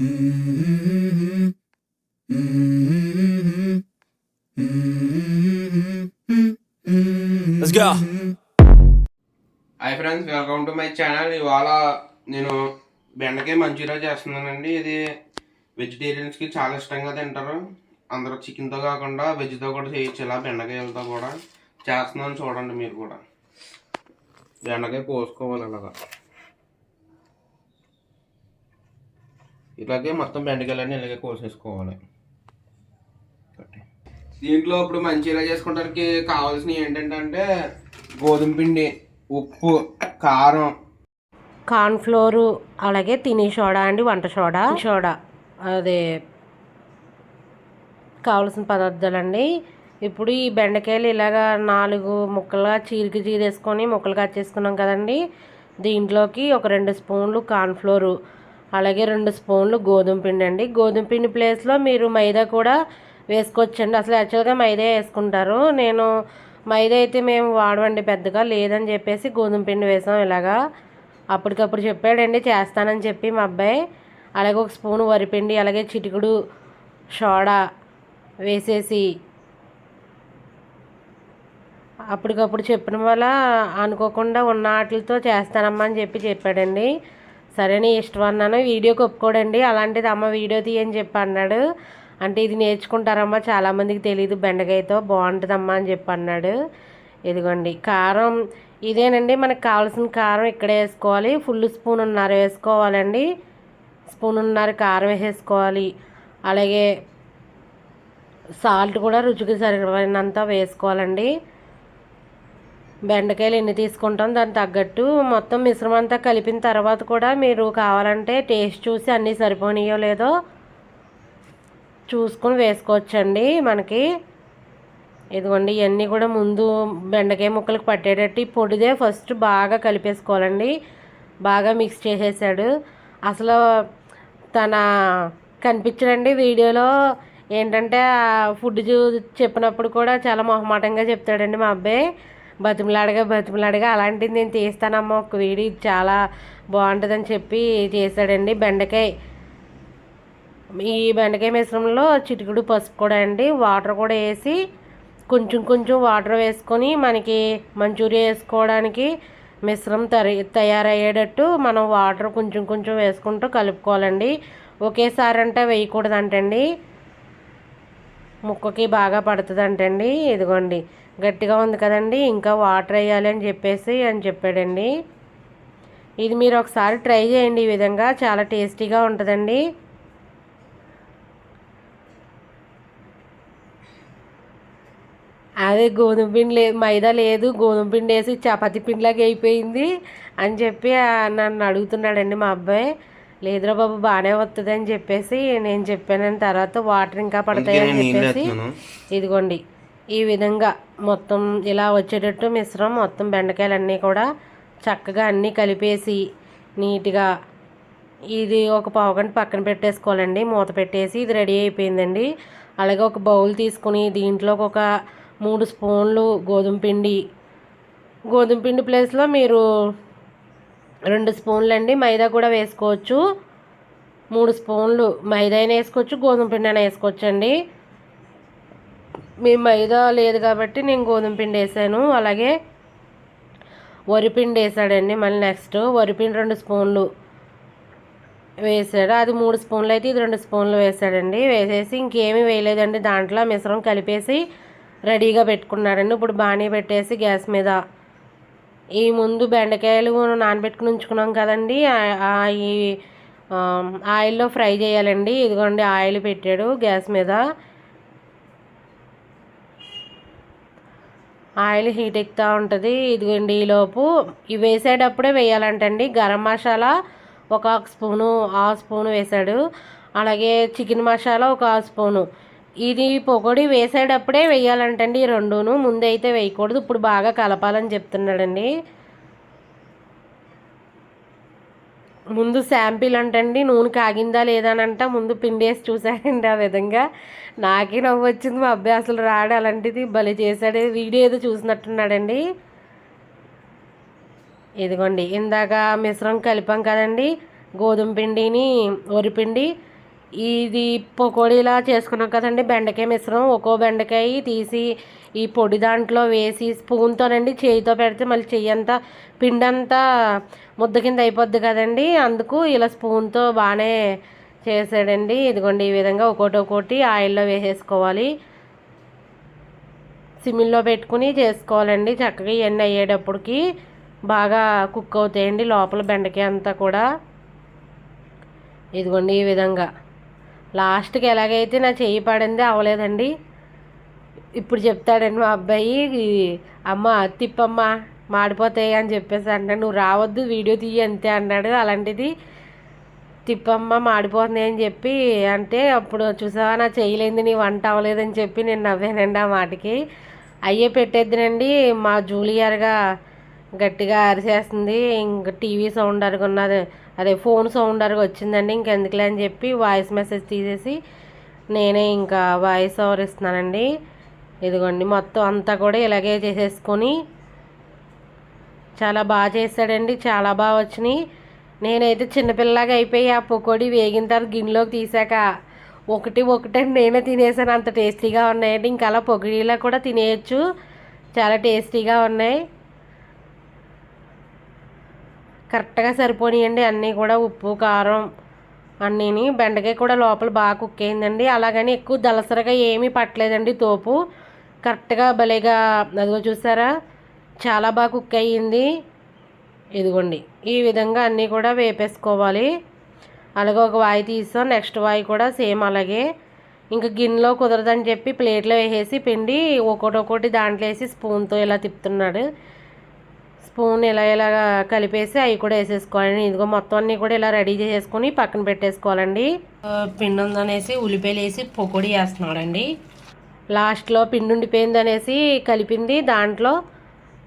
Let's go. Hi friends welcome to my channel ఇవాళ నేను బెండకాయ మంచూరియా చేస్తున్నానండి. ఇది వెజిటేరియన్స్కి చాలా ఇష్టంగా తింటారు. అందరూ చికెన్తో కాకుండా వెజ్తో కూడా చేయొచ్చు. ఇలా బెండకాయలతో కూడా చేస్తున్నాను. చూడండి మీరు కూడా. బెండకాయ కోసుకోవాలి అలాగా. ఇలాగే మొత్తం బెండకాయలన్నీ ఇలాగే కోసేసుకోవాలి. దీంట్లో ఇప్పుడు మంచిగా చేసుకోవడానికి కావాల్సినవి ఏంటంటే గోధుమ పిండి ఉప్పు కారం. కార్న్ ఫ్లోరు అలాగే తిని సోడా అండి వంట సోడా. సోడా. అదే కావలసిన పదార్థాలండి. ఇప్పుడు ఈ బెండకాయలు ఇలాగా నాలుగు ముక్కలుగా చీరికి చీరేసుకొని ముక్కలు కట్ చేసుకున్నాం కదండి. దీంట్లోకి ఒక రెండు స్పూన్లు కార్న్ ఫ్లోరు. అలాగే రెండు స్పూన్లు గోధుమ పిండి అండి. గోధుమ పిండి ప్లేస్లో మీరు మైదా కూడా వేసుకోవచ్చండి. అసలు యాక్చువల్గా మైదా వేసుకుంటారు. నేను మైదా అయితే మేము వాడమండి పెద్దగా. లేదని చెప్పేసి గోధుమ పిండి వేసాం ఇలాగా. అప్పటికప్పుడు చెప్పాడండి చేస్తానని చెప్పి మా అబ్బాయి. అలాగే ఒక స్పూన్ వరిపిండి అలాగే చిటికుడు సోడా వేసేసి అప్పటికప్పుడు చెప్పిన వల్ల అనుకోకుండా ఉన్న వాటితో చేస్తానమ్మా అని చెప్పి చెప్పాడండి. సరే నీ ఇష్టం అన్నాను వీడియోకి ఒప్పుకోడండి అలాంటిది అమ్మ వీడియో తీయని చెప్పి అన్నాడు. అంటే ఇది నేర్చుకుంటారమ్మా చాలామందికి తెలియదు బెండకాయతో బాగుంటుందమ్మా అని చెప్పి అన్నాడు. ఇదిగోండి కారం ఇదేనండి మనకు కావాల్సిన కారం ఇక్కడే వేసుకోవాలి. ఫుల్ స్పూన్ ఉన్నారు వేసుకోవాలండి. స్పూన్ ఉన్నారు కారం వేసేసుకోవాలి. అలాగే సాల్ట్ కూడా రుచికి సరిపడినంత వేసుకోవాలండి. బెండకాయలు ఎన్ని తీసుకుంటాం దానికి తగ్గట్టు మొత్తం మిశ్రమం అంతా కలిపిన తర్వాత కూడా మీరు కావాలంటే టేస్ట్ చూసి అన్నీ సరిపోనియో లేదో చూసుకొని వేసుకోవచ్చండి మనకి. ఇదిగోండి ఇవన్నీ కూడా ముందు బెండకాయ ముక్కలకు పట్టేటట్టు ఈ పొడిదే ఫస్ట్ బాగా కలిపేసుకోవాలండి. బాగా మిక్స్ చేసేసాడు. అసలు తన కనిపించడండి వీడియోలో ఏంటంటే ఫుడ్ చూ చెప్పినప్పుడు కూడా చాలా మొహమాటంగా చెప్తాడండి మా అబ్బాయి. బతిమలాడగా బతిమలాడగా అలాంటిది నేను తీస్తానమ్మా. ఒక వీడి చాలా బాగుంటుందని చెప్పి చేశాడండి. బెండకాయ ఈ బెండకాయ మిశ్రమంలో చిటికుడు పసుపు కూడా అండి. వాటర్ కూడా వేసి కొంచెం కొంచెం వాటర్ వేసుకొని మనకి మంచూరియా వేసుకోవడానికి మిశ్రమం తరి తయారయ్యేటట్టు మనం వాటర్ కొంచెం కొంచెం వేసుకుంటూ కలుపుకోవాలండి. ఒకేసారి అంటే వేయకూడదంటండి. ముక్కకి బాగా పడుతుంది అంటండి ఇదిగోండి. గట్టిగా ఉంది కదండి. ఇంకా వాటర్ వేయాలి అని చెప్పేసి అని చెప్పాడండి. ఇది మీరు ఒకసారి ట్రై చేయండి. ఈ విధంగా చాలా టేస్టీగా ఉంటుందండి. అదే గోధుమ పిండి లేదు మైదా లేదు. గోధుమ పిండి వేసి చపాతి పిండిలాగా అయిపోయింది అని చెప్పి నన్ను అడుగుతున్నాడండి మా అబ్బాయి. లేదురా బాబు బాగానే వస్తుంది అని చెప్పేసి నేను చెప్పాను. తర్వాత వాటర్ ఇంకా పడతాయి అని చెప్పేసి ఇదిగోండి. ఈ విధంగా మొత్తం ఇలా వచ్చేటట్టు మిశ్రమం మొత్తం బెండకాయలన్నీ కూడా చక్కగా అన్నీ కలిపేసి నీట్గా ఇది ఒక పావు గంట పక్కన పెట్టేసుకోవాలండి. మూత పెట్టేసి ఇది రెడీ అయిపోయిందండి. అలాగే ఒక బౌల్ తీసుకుని దీంట్లోకి ఒక మూడు స్పూన్లు గోధుమ పిండి. గోధుమ పిండి ప్లేస్లో మీరు రెండు స్పూన్లు అండి మైదా కూడా వేసుకోవచ్చు. మూడు స్పూన్లు మైదా అయినా వేసుకోవచ్చు గోధుమ పిండి అయినా వేసుకోవచ్చు అండి మీ మైదా లేదు కాబట్టి నేను గోధుమ పిండి వేసాను. అలాగే వరిపిండి వేసాడండి మళ్ళీ నెక్స్ట్. వరిపిండి రెండు స్పూన్లు వేసాడు. అది మూడు స్పూన్లు అయితే ఇది రెండు స్పూన్లు వేసాడండి. వేసేసి ఇంకేమీ వేయలేదండి. దాంట్లో మిశ్రమం కలిపేసి రెడీగా పెట్టుకున్నాడండి. ఇప్పుడు బాణీ పెట్టేసి గ్యాస్ మీద ఈ ముందు బెండకాయలు నానబెట్టుకుని ఉంచుకున్నాం కదండి. ఈ ఆయిల్లో ఫ్రై చేయాలండి. ఇదిగోండి ఆయిల్ పెట్టాడు గ్యాస్ మీద. ఆయిల్ హీట్ ఎక్కుతూ ఉంటుంది. ఇదిగోండి ఈలోపు ఇవి వేసేటప్పుడే వేయాలంటండి. గరం మసాలా ఒక స్పూను ఆ స్పూను వేసాడు అలాగే చికెన్ మసాలా ఒక ఆ స్పూను. ఇది పొగడి వేసేటప్పుడే వేయాలంటండి ఈ రెండును ముందైతే వేయకూడదు. ఇప్పుడు బాగా కలపాలని చెప్తున్నాడండి. ముందు శాంపిల్ అంటండి నూనె కాగిందా లేదా అని అంట ముందు పిండి వేసి చూశాడండి ఆ విధంగా. నాకే నవ్వు వచ్చింది మా అబ్బాయి అసలు రాడు అలాంటిది భలే చేశాడు. వీడియో ఏదో చూసినట్టున్నాడండి. ఇదిగోండి ఇందాక మిశ్రం కలిపాం కదండి గోధుమ పిండిని వరిపిండి ఇది పకోడీలా చేసుకున్నాం కదండి. బెండకాయ మిశ్రమం ఒక్కో బెండకాయ తీసి ఈ పొడి దాంట్లో వేసి స్పూన్తోనండి చేయితో పెడితే మళ్ళీ చెయ్యి అంతా పిండి అంతా ముద్ద కింద అయిపోద్ది కదండి. అందుకు ఇలా స్పూన్తో బాగానే చేసాడండి. ఇదిగోండి ఈ విధంగా ఒక్కోటి ఒక్కోటి ఆయిల్లో వేసేసుకోవాలి. సిమ్మిల్లో పెట్టుకుని చేసుకోవాలండి. చక్కగా ఇవన్నీ అయ్యేటప్పటికి బాగా కుక్ అవుతాయండి లోపల బెండకాయ అంతా కూడా. ఇదిగోండి ఈ విధంగా. లాస్ట్కి ఎలాగైతే నా చెయ్యి పడింది అవ్వలేదండి ఇప్పుడు చెప్తాడండి మా అబ్బాయి అమ్మ తిప్పమ్మ మాడిపోతాయి అని చెప్పేసి అంటాడు. నువ్వు రావద్దు వీడియో తీయి అంతే అన్నాడు. అలాంటిది తిప్పమ్మ మాడిపోతుంది అని చెప్పి అంటే అప్పుడు చూసావా నా చేయలేదు నీ వంట అవ్వలేదని చెప్పి నేను నవ్వానండి ఆ మాటకి. అయ్యే పెట్టేద్దునండి మా జూలియర్గా గట్టిగా అరిసేస్తుంది. ఇంక టీవీ సౌండ్ అనుకున్నది అదే ఫోన్ సౌండ్ అరుగు వచ్చిందండి ఇంకెందుకులే అని చెప్పి వాయిస్ మెసేజ్ తీసేసి నేనే ఇంకా వాయిస్ ఓవర్ ఇస్తున్నానండి. ఇదిగోండి మొత్తం అంతా కూడా ఇలాగే చేసేసుకొని చాలా బాగా చేశాడండి చాలా బాగా వచ్చినాయి. నేనైతే చిన్నపిల్లలాగా అయిపోయి ఆ పకోడీ వేగిన తర్వాత గిన్నెలోకి తీసాక ఒకటి ఒకటే నేనే తినేసాను. అంత టేస్టీగా ఉన్నాయండి. ఇంకా అలా పొగిడిలా కూడా తినేయచ్చు. చాలా టేస్టీగా ఉన్నాయి. కరెక్ట్గా సరిపోనియండి. అన్నీ కూడా ఉప్పు కారం అన్నీని బెండకాయ కూడా లోపల బాగా కుక్ అయిందండి. అలాగని ఎక్కువ దలసరగా ఏమీ పట్టలేదండి తోపు. కరెక్ట్గా భలేగా అదిగో చూసారా? చాలా బాగా కుక్ అయ్యింది. ఇదిగోండి ఈ విధంగా అన్నీ కూడా వేపేసుకోవాలి. అలాగే ఒక వాయి తీసాం నెక్స్ట్ వాయి కూడా సేమ్ అలాగే. ఇంకా గిన్నెలో కుదరదని చెప్పి ప్లేట్లో వేసేసి పిండి ఒక్కొక్కటి ఒక్కొక్కటి దాంట్లో వేసి స్పూన్తో ఇలా తిప్పుతున్నాడు. స్పూన్ ఇలా ఇలా కలిపేసి అవి కూడా వేసేసుకోవాలండి. ఇదిగో మొత్తం అన్నీ కూడా ఇలా రెడీ చేసేసుకొని పక్కన పెట్టేసుకోవాలండి. పిండి ఉందనేసి ఉల్లిపాయలు వేసి పకోడీ వేస్తున్నాడండి. లాస్ట్లో పిండి ఉండిపోయింది అనేసి కలిపింది దాంట్లో.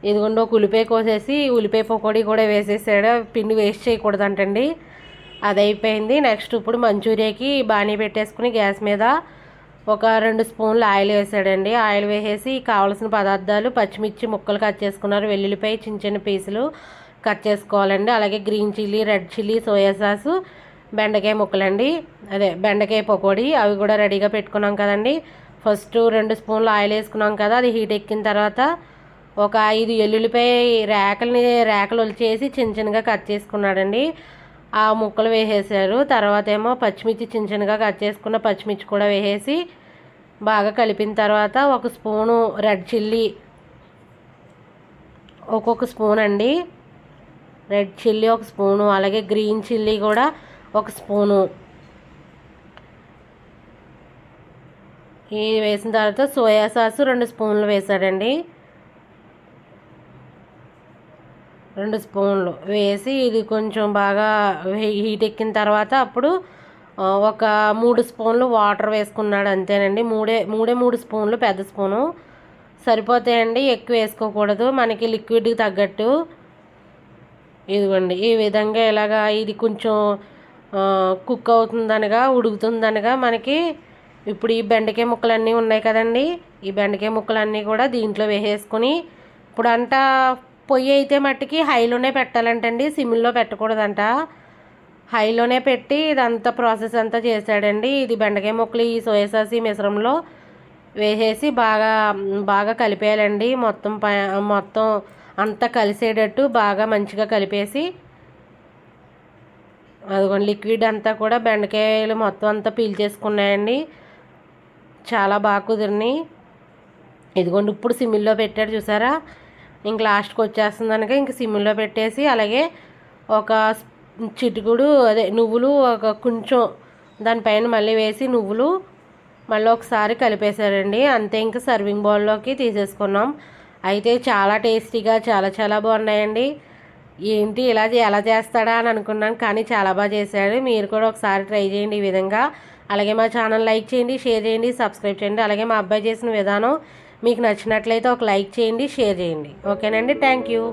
ఇదిగోండి ఒక ఉల్లిపాయ కోసేసి ఉల్లిపాయ పకోడీ కూడా వేసేసాడు. పిండి వేస్ట్ చేయకూడదంటండి. అది అయిపోయింది నెక్స్ట్ ఇప్పుడు మంచూరియాకి బాణీ పెట్టేసుకుని గ్యాస్ మీద ఒక రెండు స్పూన్లు ఆయిల్ వేసాడండి. ఆయిల్ వేసేసి కావాల్సిన పదార్థాలు పచ్చిమిర్చి ముక్కలు కట్ చేసుకున్నారు. వెల్లుల్లిపాయ చిన్న చిన్న పీసులు కట్ చేసుకోవాలండి. అలాగే green chilli red chilli soya sauce బెండకాయ ముక్కలండి. అదే బెండకాయ పకోడీ అవి కూడా రెడీగా పెట్టుకున్నాం కదండి. ఫస్ట్ రెండు స్పూన్లు ఆయిల్ వేసుకున్నాం కదా అది హీట్ ఎక్కిన తర్వాత ఒక ఐదు ఎల్లుల్లిపాయ రేకల్ని రేకలు వచ్చేసి చిన్న చిన్నగా కట్ చేసుకున్నాడండి. ఆ ముక్కలు వేసేసారు తర్వాత ఏమో పచ్చిమిర్చి చిన్న చిన్నగా కట్ చేసుకున్న పచ్చిమిర్చి కూడా వేసేసి బాగా కలిపిన తర్వాత ఒక స్పూను రెడ్ చిల్లీ ఒక్కొక్క స్పూన్ అండి. రెడ్ చిల్లీ ఒక స్పూను అలాగే గ్రీన్ చిల్లీ కూడా ఒక స్పూను. ఇది వేసిన తర్వాత సోయా సాస్ రెండు స్పూన్లు వేసాడండి రెండు స్పూన్లు వేసి ఇది కొంచెం బాగా హీట్ ఎక్కిన తర్వాత అప్పుడు ఒక మూడు స్పూన్లు వాటర్ వేసుకున్నాడు అంతేనండి. మూడే మూడే మూడు స్పూన్లు పెద్ద స్పూను. సరిపోతాయండి ఎక్కువ వేసుకోకూడదు. మనకి లిక్విడ్కి తగ్గట్టు. ఇదిగోండి ఈ విధంగా ఇలాగా ఇది కొంచెం కుక్ అవుతుందనగా ఉడుకుతుందనగా మనకి ఇప్పుడు ఈ బెండకాయ ముక్కలన్నీ ఉన్నాయి కదండి. ఈ బెండకాయ ముక్కలన్నీ కూడా దీంట్లో వేసేసుకొని ఇప్పుడు అంతా పొయ్యి అయితే మట్టుకి హైలోనే పెట్టాలంటండి సిమ్లో పెట్టకూడదంట. హైలోనే పెట్టి ఇదంతా ప్రాసెస్ అంతా చేశాడండి. ఇది బెండకాయ ముక్కలు ఈ సోయా సాస్ ఈ మిశ్రమంలో వేసేసి బాగా బాగా కలిపేయాలండి. మొత్తం మొత్తం అంతా కలిసేటట్టు బాగా మంచిగా కలిపేసి అదిగోండి లిక్విడ్ అంతా కూడా బెండకాయలు మొత్తం అంతా పీల్చేసుకున్నాయండి చాలా బాగా కుదిరినాయి. ఇదిగోండి ఇప్పుడు సిమ్మిల్లో పెట్టాడు చూసారా? ఇంక లాస్ట్కి వచ్చేస్తుంది కనుక ఇంక సిమ్లో పెట్టేసి అలాగే ఒక స్- చిటికుడు అదే నువ్వులు ఒక కొంచెం దానిపైన మళ్ళీ వేసి నువ్వులు మళ్ళీ ఒకసారి కలిపేశారండి. అంతే ఇంకా సర్వింగ్ బౌల్లోకి తీసేసుకున్నాం. అయితే చాలా టేస్టీగా చాలా చాలా బాగున్నాయండి. ఏంటి ఇలా ఎలా చేస్తాడా అని అనుకున్నాను కానీ చాలా బాగా చేశాడు. మీరు కూడా ఒకసారి ట్రై చేయండి ఈ విధంగా. అలాగే మా ఛానల్ లైక్ చేయండి షేర్ చేయండి సబ్స్క్రైబ్ చేయండి. అలాగే మా అబ్బాయి చేసిన విధానం మీకు నచ్చినట్లయితే ఒక లైక్ చేయండి షేర్ చేయండి. ఓకేనండి? Thank you.